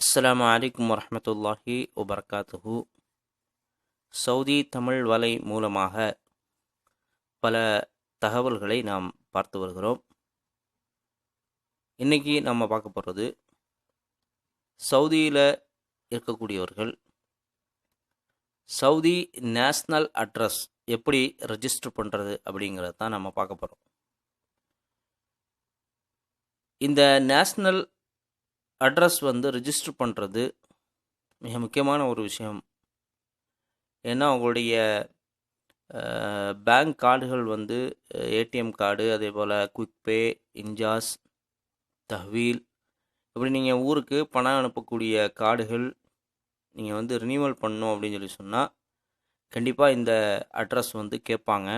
அஸ்லாம் வலைக்கம் வரமத்துல்லாஹி வபரகாத்துஹு. சவுதி தமிழ் வலை மூலமாக பல தகவல்களை நாம் பார்த்து வருகிறோம். இன்னைக்கு நம்ம பார்க்க போகிறது சவுதியில் இருக்கக்கூடியவர்கள் சவுதி நேஷ்னல் அட்ரஸ் எப்படி ரெஜிஸ்டர் பண்ணுறது அப்படிங்கிறத தான் நம்ம பார்க்க போகிறோம் இந்த நேஷ்னல் அட்ரஸ் வந்து ரிஜிஸ்டர் பண்ணுறது மிக முக்கியமான ஒரு விஷயம். ஏன்னா உங்களுடைய பேங்க் கார்டுகள் வந்து ஏடிஎம் கார்டு அதே போல் குவிக் பே இன்ஜாஸ் தஹ்வீல் இப்படி நீங்கள் ஊருக்கு பணம் அனுப்பக்கூடிய கார்டுகள் நீங்கள் வந்து ரினியூவல் பண்ணணும் அப்படின்னு சொல்லி சொன்னால் கண்டிப்பாக இந்த அட்ரஸ் வந்து கேட்பாங்க.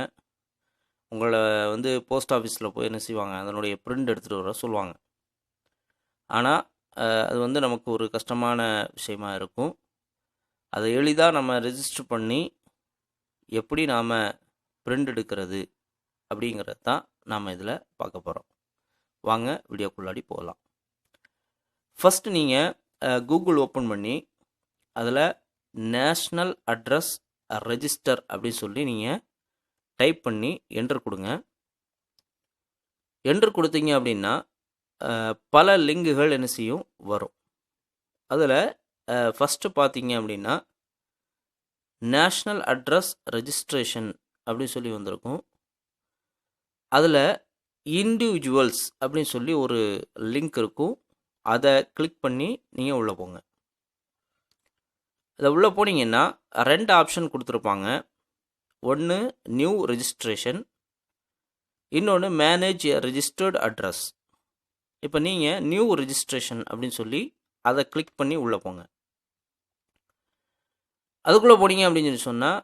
உங்களை வந்து போஸ்ட் ஆஃபீஸில் போய் என்ன செய்வாங்க? அதனுடைய பிரிண்ட் எடுத்துகிட்டு வர சொல்லுவாங்க. ஆனால் அது வந்து நமக்கு ஒரு கஷ்டமான விஷயமா இருக்கும். அதை எளிதாக நம்ம ரெஜிஸ்டர் பண்ணி எப்படி நாம் பிரிண்ட் எடுக்கிறது அப்படிங்கிறது தான் நாம் இதில் பார்க்க போகிறோம் வாங்க வீடியோக்குள்ளாடி போகலாம். ஃபஸ்ட்டு நீங்கள் கூகுள் ஓப்பன் பண்ணி அதில் நேஷ்னல் அட்ரஸ் ரெஜிஸ்டர் அப்படின்னு சொல்லி நீங்கள் டைப் பண்ணி என்டர் கொடுங்க. என்டர் கொடுத்தீங்க அப்படின்னா பல லிங்குகள் என்ன செய்யும்? வரும். அதில் ஃபஸ்ட்டு பார்த்தீங்க அப்படின்னா நேஷ்னல் அட்ரஸ் ரெஜிஸ்ட்ரேஷன் அப்படின்னு சொல்லி வந்திருக்கும். அதில் இண்டிவிஜுவல்ஸ் அப்படின்னு சொல்லி ஒரு லிங்க் இருக்கும். அதை கிளிக் பண்ணி நீங்கள் உள்ளே போங்க. அதை உள்ளே போனீங்கன்னா ரெண்டு ஆப்ஷன் கொடுத்துருப்பாங்க. ஒன்று நியூ ரெஜிஸ்ட்ரேஷன் இன்னொன்று மேனேஜ் ரெஜிஸ்டர்ட் அட்ரஸ் இப்போ நீங்கள் நியூ ரெஜிஸ்ட்ரேஷன் அப்படின்னு சொல்லி அதை கிளிக் பண்ணி உள்ளே போங்க. அதுக்குள்ளே போனீங்க அப்படின்னு சொல்லி சொன்னால்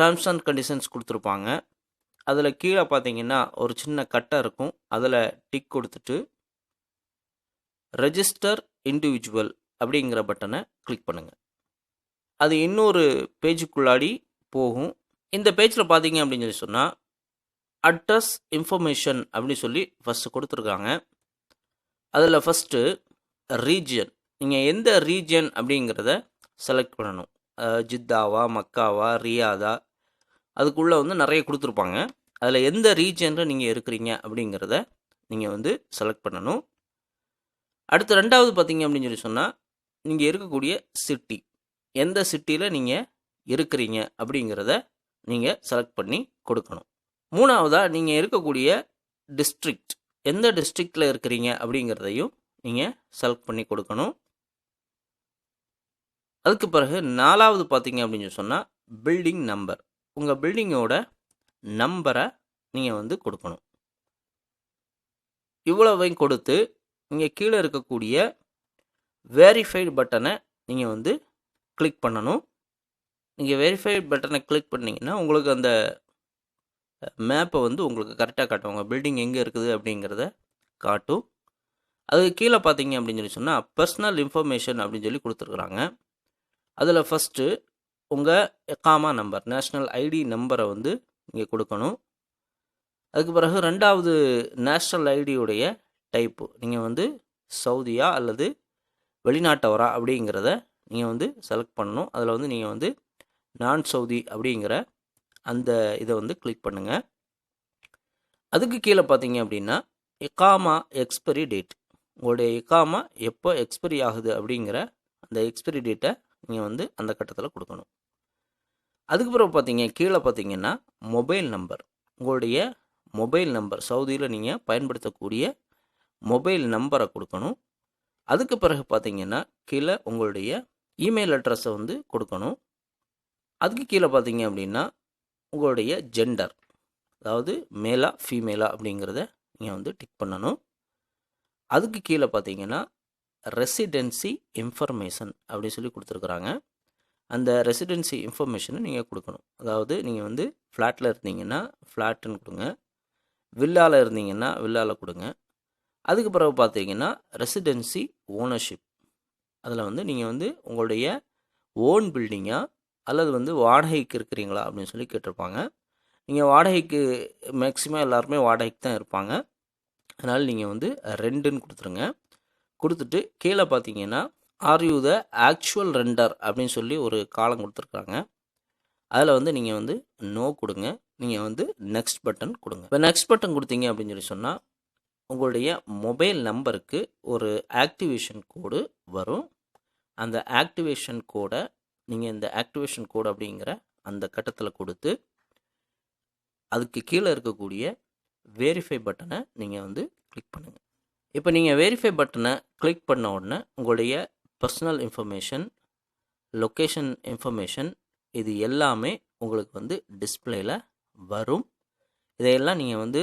டேர்ம்ஸ் அண்ட் கண்டிஷன்ஸ் கொடுத்துருப்பாங்க. அதில் கீழே பார்த்தீங்கன்னா ஒரு சின்ன கட்டை இருக்கும். அதில் டிக் கொடுத்துட்டு ரெஜிஸ்டர் இண்டிவிஜுவல் அப்படிங்கிற பட்டனை கிளிக் பண்ணுங்கள் அது இன்னொரு பேஜுக்குள்ளாடி போகும். இந்த பேஜில் பார்த்தீங்க அப்படின்னு சொல்லி சொன்னால் அட்ரஸ் இன்ஃபர்மேஷன் அப்படின்னு சொல்லி ஃபஸ்ட்டு கொடுத்துருக்காங்க. அதில் ஃபஸ்ட்டு ரீஜியன் நீங்கள் எந்த ரீஜியன் அப்படிங்கிறத செலக்ட் பண்ணணும். ஜித்தாவா மக்காவா ரியாதா அதுக்குள்ளே வந்து நிறைய கொடுத்துருப்பாங்க. அதில் எந்த ரீஜியனில் நீங்கள் இருக்கிறீங்க அப்படிங்கிறத நீங்கள் வந்து செலக்ட் பண்ணணும். அடுத்து ரெண்டாவது பார்த்தீங்க அப்படின்னு சொல்லி சொன்னால் நீங்கள் இருக்கக்கூடிய சிட்டி எந்த சிட்டியில் நீங்கள் இருக்கிறீங்க அப்படிங்கிறத நீங்கள் செலக்ட் பண்ணி கொடுக்கணும். மூணாவதாக நீங்கள் இருக்கக்கூடிய டிஸ்ட்ரிக்ட் எந்த டிஸ்ட்ரிக்டில் இருக்கிறீங்க அப்படிங்கிறதையும் நீங்கள் செலக்ட் பண்ணி கொடுக்கணும். அதுக்கு பிறகு நாலாவது பார்த்தீங்க அப்படின்னு சொன்னால் பில்டிங் நம்பர் உங்கள் பில்டிங்கோட நம்பரை நீங்கள் வந்து கொடுக்கணும். இவ்வளவையும் கொடுத்து நீங்கள் கீழே இருக்கக்கூடிய வெரிஃபைடு பட்டனை நீங்கள் வந்து கிளிக் பண்ணணும். நீங்கள் வெரிஃபைடு பட்டனை கிளிக் பண்ணிங்கன்னா உங்களுக்கு அந்த மேப்பை வந்து உங்களுக்கு கரெக்டாக காட்டும். உங்கள் பில்டிங் எங்கே இருக்குது அப்படிங்கிறத காட்டும். அதுக்கு கீழே பார்த்தீங்க அப்படின்னு சொல்லி சொன்னால் பர்சனல் இன்ஃபர்மேஷன் அப்படின்னு சொல்லி கொடுத்துருக்குறாங்க. அதில் ஃபஸ்ட்டு உங்கள் எக்காமா நம்பர் நேஷ்னல் ஐடி நம்பரை வந்து நீங்கள் கொடுக்கணும். அதுக்கு பிறகு ரெண்டாவது நேஷ்னல் ஐடியுடைய டைப்பு நீங்கள் வந்து சவுதியா அல்லது வெளிநாட்டவரா அப்படிங்கிறத நீங்கள் வந்து செலக்ட் பண்ணணும். அதில் வந்து நீங்கள் வந்து நான் சவுதி அப்படிங்கிற அந்த இதை வந்து கிளிக் பண்ணுங்கள் அதுக்கு கீழே பார்த்தீங்க அப்படின்னா இக்காமா எக்ஸ்பரி டேட் உங்களுடைய இக்காமா எப்போ எக்ஸ்பரி ஆகுது அப்படிங்கிற அந்த எக்ஸ்பரி டேட்டை நீங்கள் வந்து அந்த கட்டத்தில் கொடுக்கணும். அதுக்கு பிறகு பார்த்தீங்க கீழே பார்த்தீங்கன்னா மொபைல் நம்பர் உங்களுடைய மொபைல் நம்பர் சவுதியில் நீங்கள் பயன்படுத்தக்கூடிய மொபைல் நம்பரை கொடுக்கணும். அதுக்கு பிறகு பார்த்தீங்கன்னா கீழே உங்களுடைய இமெயில் அட்ரஸை வந்து கொடுக்கணும். அதுக்கு கீழே பார்த்தீங்க அப்படின்னா உங்களுடைய ஜெண்டர் அதாவது மேலா ஃபீமேலா அப்படிங்கிறத நீங்கள் வந்து டிக் பண்ணணும். அதுக்கு கீழே பார்த்தீங்கன்னா ரெசிடென்சி இன்ஃபர்மேஷன் அப்படின்னு சொல்லி கொடுத்துருக்குறாங்க. அந்த ரெசிடென்சி இன்ஃபர்மேஷனை நீங்கள் கொடுக்கணும். அதாவது நீங்கள் வந்து ஃப்ளாட்டில் இருந்தீங்கன்னா ஃப்ளாட்டுன்னு கொடுங்க. வில்லாவில் இருந்தீங்கன்னா வில்லாவில் கொடுங்க. அதுக்கு பிறகு பார்த்தீங்கன்னா ரெசிடென்சி ஓனர்ஷிப் அதில் வந்து நீங்கள் வந்து உங்களுடைய ஓன் பில்டிங்காக அல்லது வந்து வாடகைக்கு இருக்கிறீங்களா அப்படின்னு சொல்லி கேட்டிருப்பாங்க. நீங்கள் வாடகைக்கு மேக்ஸிமம் எல்லாருமே வாடகைக்கு தான் இருப்பாங்க. அதனால் நீங்கள் வந்து ரெண்டுன்னு கொடுத்துருங்க. கொடுத்துட்டு கீழே பார்த்தீங்கன்னா are you the actual renter அப்படின்னு சொல்லி ஒரு காலம் கொடுத்துருக்காங்க. அதில் வந்து நீங்கள் வந்து நோ கொடுங்க. நீங்கள் வந்து நெக்ஸ்ட் பட்டன் கொடுங்க. இப்போ நெக்ஸ்ட் பட்டன் கொடுத்தீங்க அப்படின்னு சொல்லி சொன்னால் உங்களுடைய மொபைல் நம்பருக்கு ஒரு ஆக்டிவேஷன் கோடு வரும். அந்த ஆக்டிவேஷன் கோடை நீங்கள் இந்த ஆக்டிவேஷன் கோடு அப்படிங்கிற அந்த கட்டத்தில் கொடுத்து அதுக்கு கீழே இருக்கக்கூடிய வெரிஃபை பட்டனை நீங்கள் வந்து கிளிக் பண்ணுங்கள் இப்போ நீங்கள் வெரிஃபை பட்டனை கிளிக் பண்ண உடனே உங்களுடைய பர்சனல் இன்ஃபர்மேஷன் லொக்கேஷன் இன்ஃபர்மேஷன் இது எல்லாமே உங்களுக்கு வந்து டிஸ்பிளேயில் வரும். இதையெல்லாம் நீங்கள் வந்து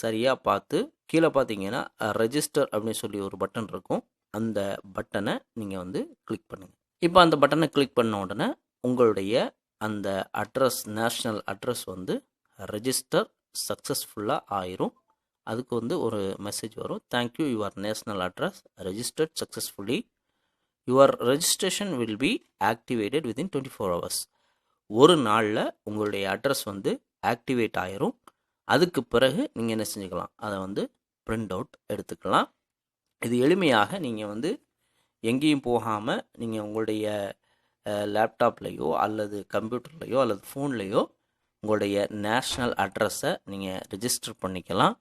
சரியாக பார்த்து கீழே பார்த்தீங்கன்னா ரெஜிஸ்டர் அப்படின்னு சொல்லி ஒரு பட்டன் இருக்கும். அந்த பட்டனை நீங்கள் வந்து கிளிக் பண்ணுங்கள் இப்போ அந்த பட்டனை கிளிக் பண்ண உடனே உங்களுடைய அந்த அட்ரஸ் நேஷ்னல் அட்ரஸ் வந்து ரெஜிஸ்டர் சக்ஸஸ்ஃபுல்லாக ஆயிரும். அதுக்கு வந்து ஒரு மெசேஜ் வரும். Thank you your national address registered successfully your registration will be activated within twenty four hours ஒரு நாளில் உங்களுடைய அட்ரஸ் வந்து ஆக்டிவேட் ஆயிரும். அதுக்கு பிறகு நீங்கள் என்ன செஞ்சுக்கலாம்? அதை வந்து பிரிண்ட் அவுட் எடுத்துக்கலாம். இது எளிமையாக நீங்கள் வந்து எங்கேயும் போகாமல் நீங்கள் உங்களுடைய லேப்டாப்லேயோ அல்லது கம்ப்யூட்டர்லேயோ அல்லது ஃபோன்லேயோ உங்களுடைய நேஷ்னல் அட்ரஸை நீங்கள் ரிஜிஸ்டர் பண்ணிக்கலாம்.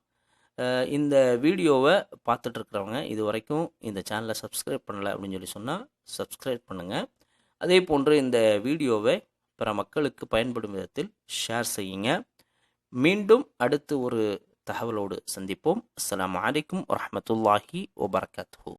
இந்த வீடியோவை பார்த்துட்ருக்குறவங்க இது வரைக்கும் இந்த சேனலை சப்ஸ்கிரைப் பண்ணலை அப்படின்னு சொல்லி சொன்னால் சப்ஸ்கிரைப் பண்ணுங்கள் அதே போன்று இந்த வீடியோவை பிற மக்களுக்கு பயன்படும் விதத்தில் ஷேர் செய்யுங்க. மீண்டும் அடுத்து ஒரு தகவலோடு சந்திப்போம். அஸ்லாம் வலைக்கம் வரமத்துல்லாஹி வபர்கத்து